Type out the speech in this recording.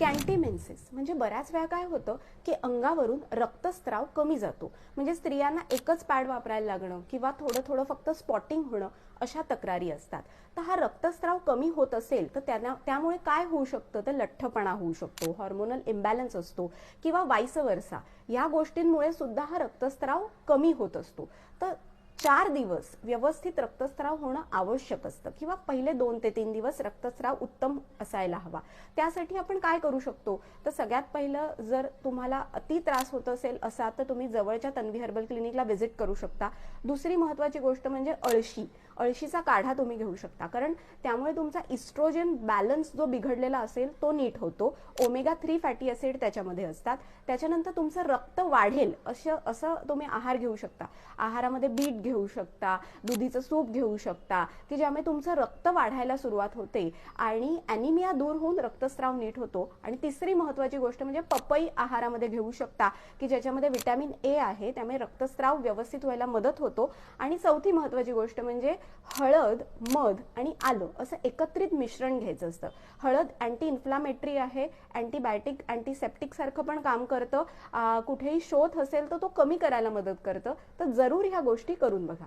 कॅन्टीमेन्सेस. म्हणजे बऱ्याच वेळा काय होतं की अंगावरून रक्तस्त्राव कमी जातो. म्हणजे स्त्रियांना एकच पॅड वापरायला लागणं किंवा थोडं थोडं फक्त स्पॉटिंग होणं अशा तक्रारी असतात. तर हा रक्तस्त्राव कमी होत असेल तर त्यांना त्यामुळे काय होऊ शकतं? तर लठ्ठपणा होऊ शकतो हॉर्मोनल इम्बॅलन्स असतो किंवा वाईसवरसा या गोष्टींमुळे सुद्धा हा रक्तस्त्राव कमी होत असतो. तर चार दिवस व्यवस्थित रक्तस्राव होणं आवश्यक असतं. किंवा पहिले दोन ते तीन दिवस रक्तस्राव उत्तम असायला हवा. त्यासाठी आपण काय करू शकतो? तर सगळ्यात पहिलं जर तुम्हाला अति त्रास होत असेल असा तर तुम्ही जवळच्या तन्वी हर्बल क्लिनिकला व्हिजिट करू शकता. दुसरी महत्वाची गोष्ट म्हणजे अळशी. अळशीचा काढा तुम्ही घेऊ शकता. कारण त्यामुळे तुमचा इस्ट्रोजन बॅलन्स जो बिघडलेला असेल तो नीट होतो. ओमेगा थ्री फॅटी ॲसिड त्याच्यामध्ये असतात. त्याच्यानंतर तुमचं रक्त वाढेल असं असं तुम्ही आहार घेऊ शकता. आहारामध्ये बीट घेऊ शकता दुधीचं सूप घेऊ शकता की ज्यामुळे तुमचं रक्त वाढायला सुरुवात होते. आणि ॲनिमिया दूर होऊन रक्तस्राव नीट होतो. आणि तिसरी महत्वाची गोष्ट म्हणजे पपई आहारामध्ये घेऊ शकता की ज्याच्यामध्ये विटॅमिन ए आहे त्यामुळे रक्तस्राव व्यवस्थित व्हायला मदत होतो. आणि चौथी महत्वाची गोष्ट म्हणजे हळद मध आणि आलं असं एकत्रित मिश्रण घ्यायचं असतं. हळद अँटी इन्फ्लामेटरी आहे अँटीबायोटिक अँटीसेप्टिक सारखं पण काम करतं. कुठेही शोध असेल तर तो कमी करायला मदत करतं. तर जरूर ह्या गोष्टी करून बघा.